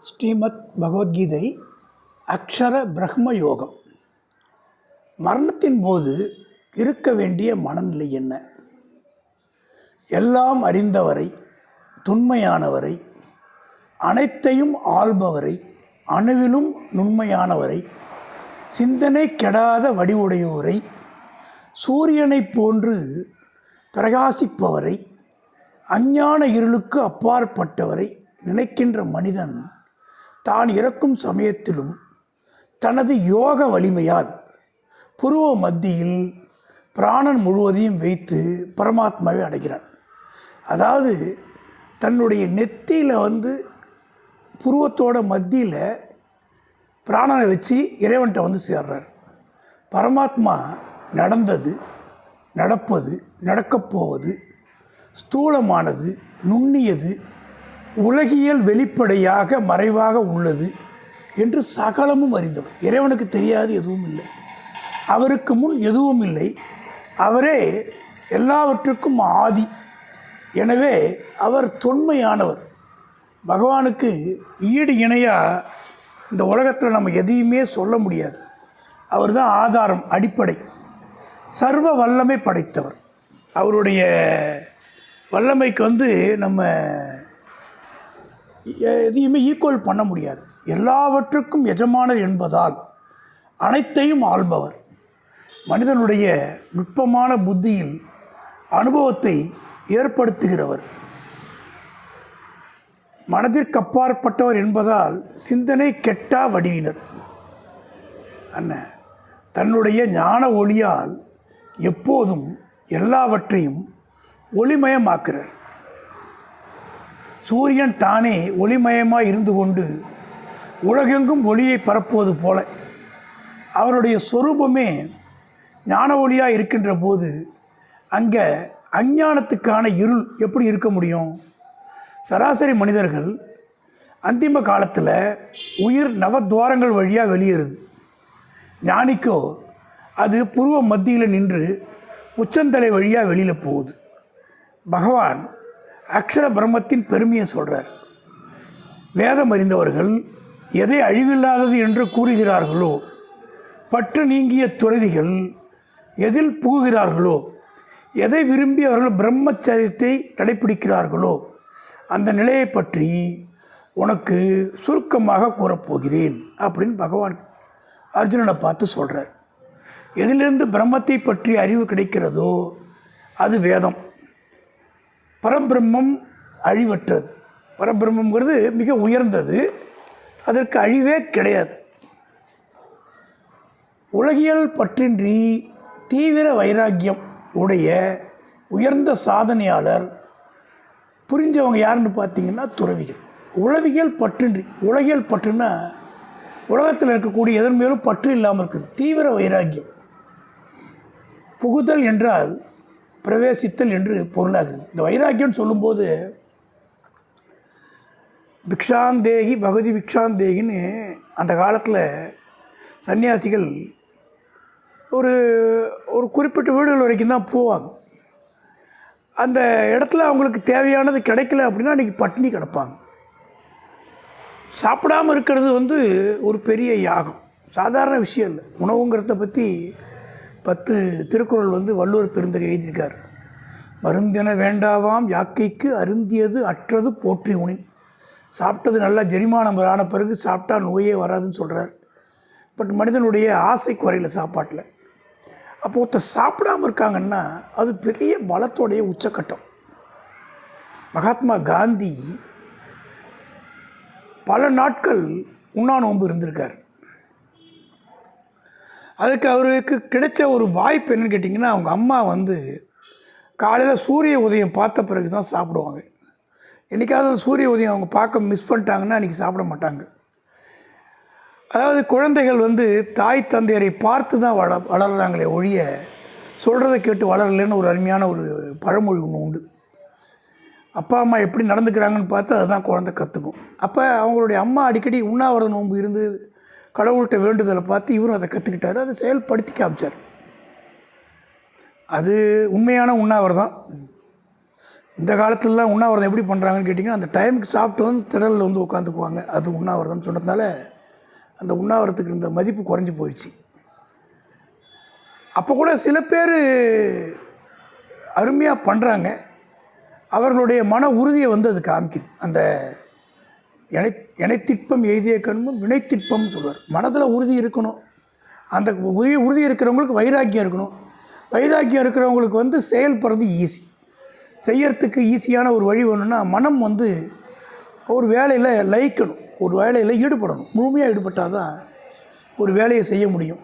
ஸ்ரீமத் பகவத்கீதை அக்ஷர பிரம்ம யோகம். மரணத்தின் போது இருக்க வேண்டிய மனநிலை என்ன? எல்லாம் அறிந்தவரை துண்மையானவரை அனைத்தையும் ஆள்பவரை அணுவிலும் நுண்மையானவரை சிந்தனை கெடாத வடிவுடையோரை சூரியனைப் போன்று பிரகாசிப்பவரை அஞ்ஞான இருளுக்கு அப்பாற்பட்டவரை நினைக்கின்ற மனிதன் தான் இறக்கும் சமயத்திலும் தனது யோக வலிமையால் புருவ மத்தியில் பிராணன் முழுவதையும் வைத்து பரமாத்மாவை அடைகிறான் அதாவது தன்னுடைய நெத்தியில் வந்து புருவத்தோட மத்தியில் பிராணனை வச்சு இறைவன்கிட்ட வந்து சேர்றார். பரமாத்மா நடந்தது நடப்பது நடக்கப் போவது ஸ்தூலமானது நுண்ணியது உலகியல் வெளிப்படையாக மறைவாக உள்ளது என்று சகலமும் அறிந்தவர். இறைவனுக்கு தெரியாது எதுவும் இல்லை. அவருக்கு முன் எதுவும் இல்லை. அவரே எல்லாவற்றுக்கும் ஆதி. எனவே அவர் தொன்மையானவர். பகவானுக்கு ஈடு இணையாக இந்த உலகத்தில் நம்ம எதையுமே சொல்ல முடியாது. அவர் தான் ஆதாரம் அடிப்படை. சர்வ வல்லமை படைத்தவர். அவருடைய வல்லமைக்கு வந்து நம்ம எதையுமே ஈக்குவல் பண்ண முடியாது. எல்லாவற்றுக்கும் எஜமானர் என்பதால் அனைத்தையும் ஆள்பவர். மனிதனுடைய நுட்பமான புத்தியில் அனுபவத்தை ஏற்படுத்துகிறவர். மனதிற்கு அப்பாற்பட்டவர் என்பதால் சிந்தனை கெட்டா வடிவினர். அண்ண தன்னுடைய ஞான ஒளியால் எப்போதும் எல்லாவற்றையும் ஒளிமயமாக்குறார் சூரியன் தானே ஒளிமயமாக இருந்து கொண்டு உலகெங்கும் ஒளியை பரப்புவது போல. அவருடைய சொரூபமே ஞான ஒளியாக இருக்கின்ற போது அங்கே அஞ்ஞானத்துக்கான இருள் எப்படி இருக்க முடியும்? சராசரி மனிதர்கள் அந்திம காலத்தில் உயிர் நவத்வாரங்கள் வழியாக வெளியேறுது. ஞானிக்கோ அது புருவ மத்தியில் நின்று உச்சந்தலை வழியாக வெளியில் போகுது. பகவான் அக்ஷர பிரம்மத்தின் பெருமையை சொல்கிறார் வேதம் அறிந்தவர்கள் எதை அழிவில்லாதது என்று கூறுகிறார்களோ பற்று நீங்கிய துறவிகள் எதில் புகுகிறார்களோ எதை விரும்பி அவர்கள் பிரம்மச்சரியத்தை கடைப்பிடிக்கிறார்களோ அந்த நிலையை பற்றி உனக்கு சுருக்கமாக கூறப்போகிறேன் அப்படின்னு பகவான் அர்ஜுனனை பார்த்து சொல்கிறார் எதிலிருந்து பிரம்மத்தை பற்றி அறிவு கிடைக்கிறதோ அது வேதம். பரபிரம்மம் அழிவற்றது. பரபிரம்மங்கிறது மிக உயர்ந்தது. அதற்கு அழிவே கிடையாது. உலகியல் பற்றின்றி தீவிர வைராக்கியம் உடைய உயர்ந்த சாதனையாளர் புரிஞ்சவங்க யாருன்னு பார்த்தீங்கன்னா துறவிகள். உளவியல் பற்றின்றி உலகியல் பற்றுனா உலகத்தில் இருக்கக்கூடிய எதன் மேலும் பற்று இல்லாமல் இருக்குது. தீவிர வைராக்கியம். புகுதல் என்றால் பிரவேசித்தல் என்று பொருளாகுது இந்த வைராக்கியம் சொல்லும்போது பிக்ஷாந்தேகி பகுதி பிக்ஷாந்தேகின்னு அந்த காலத்தில் சன்னியாசிகள் ஒரு ஒரு குறிப்பிட்ட வீடுகள் வரைக்கும் தான் போவாங்க. அந்த இடத்துல அவங்களுக்கு தேவையானது கிடைக்கல அப்படின்னா அன்றைக்கி பட்டினி கிடப்பாங்க. சாப்பிடாமல் இருக்கிறது வந்து ஒரு பெரிய யாகம். சாதாரண விஷயம் இல்லை. உணவுங்கிறத பற்றி பத்து திருக்குறள் வந்து வள்ளுவர் பெருந்தகை எழுதியிருக்கார். மருந்தென வேண்டாவாம் யாக்கைக்கு அருந்தியது அற்றது போற்றி உணி. சாப்பிட்டது நல்லா ஜெரிமானம் ஆன பிறகு சாப்பிட்டா நோயே வராதுன்னு சொல்கிறார் பட் மனிதனுடைய ஆசை குறையில சாப்பாட்டில். அப்போ ஒருத்தர் சாப்பிடாம இருக்காங்கன்னா அது பெரிய பலத்தோடைய உச்சக்கட்டம். மகாத்மா காந்தி பல நாட்கள் உண்ணா நோன்பு இருந்திருக்கார். அதுக்கு அவருக்கு கிடைச்ச ஒரு வாய்ப்பு என்னன்னு கேட்டிங்கன்னா அவங்க அம்மா வந்து காலையில் சூரிய உதயம் பார்த்த பிறகு தான் சாப்பிடுவாங்க. என்றைக்காவது சூரிய உதயம் அவங்க பார்க்க மிஸ் பண்ணிட்டாங்கன்னா அன்றைக்கி சாப்பிட மாட்டாங்க. அதாவது குழந்தைகள் வந்து தாய் தந்தையரை பார்த்து தான் வள வளர்கிறாங்களே ஒழிய சொல்கிறத கேட்டு வளரலன்னு ஒரு அருமையான ஒரு பழமொழி ஒன்று உண்டு. அப்பா அம்மா எப்படி நடந்துக்கிறாங்கன்னு பார்த்து அதுதான் குழந்தை கற்றுக்கும் அப்போ அவங்களுடைய அம்மா அடிக்கடி உண்ணாவிரத நோன்பு இருந்து கடவுள்கிட்ட வேண்டுதலை பார்த்து இவரும் அதை கற்றுக்கிட்டாரு அதை செயல்படுத்தி காமிச்சார். அது உண்மையான உண்ணாவிரதம் இந்த காலத்துலலாம் உண்ணாவிரதம் எப்படி பண்ணுறாங்கன்னு கேட்டிங்கன்னா அந்த டைமுக்கு சாப்பிட்டு வந்து திடலில் வந்து உட்காந்துக்குவாங்க. அது உண்ணாவிரதம்னு சொன்னதுனால அந்த உண்ணாவிரதத்துக்கு இருந்த மதிப்பு குறைஞ்சி போயிடுச்சு. அப்போ கூட சில பேர் அருமையாக பண்ணுறாங்க அவர்களுடைய மன உறுதியை வந்து அது காமிக்குது. அந்த இணை எனைத்திற்பம் எய்திய கண்மும் வினைத்திற்பம்னு சொல்லுவார் மனதில் உறுதி இருக்கணும். அந்த உறுதி உறுதி இருக்கிறவங்களுக்கு வைராக்கியம் இருக்கணும். வைராக்கியம் இருக்கிறவங்களுக்கு வந்து செயல்படுறது ஈஸி செய்யறதுக்கு ஈஸியான ஒரு வழி வேணும்னா மனம் வந்து ஒரு வேலையில் லயிக்கணும். ஒரு வேலையில் ஈடுபடணும். முழுமையாக ஈடுபட்டால் தான் ஒரு வேலையை செய்ய முடியும்.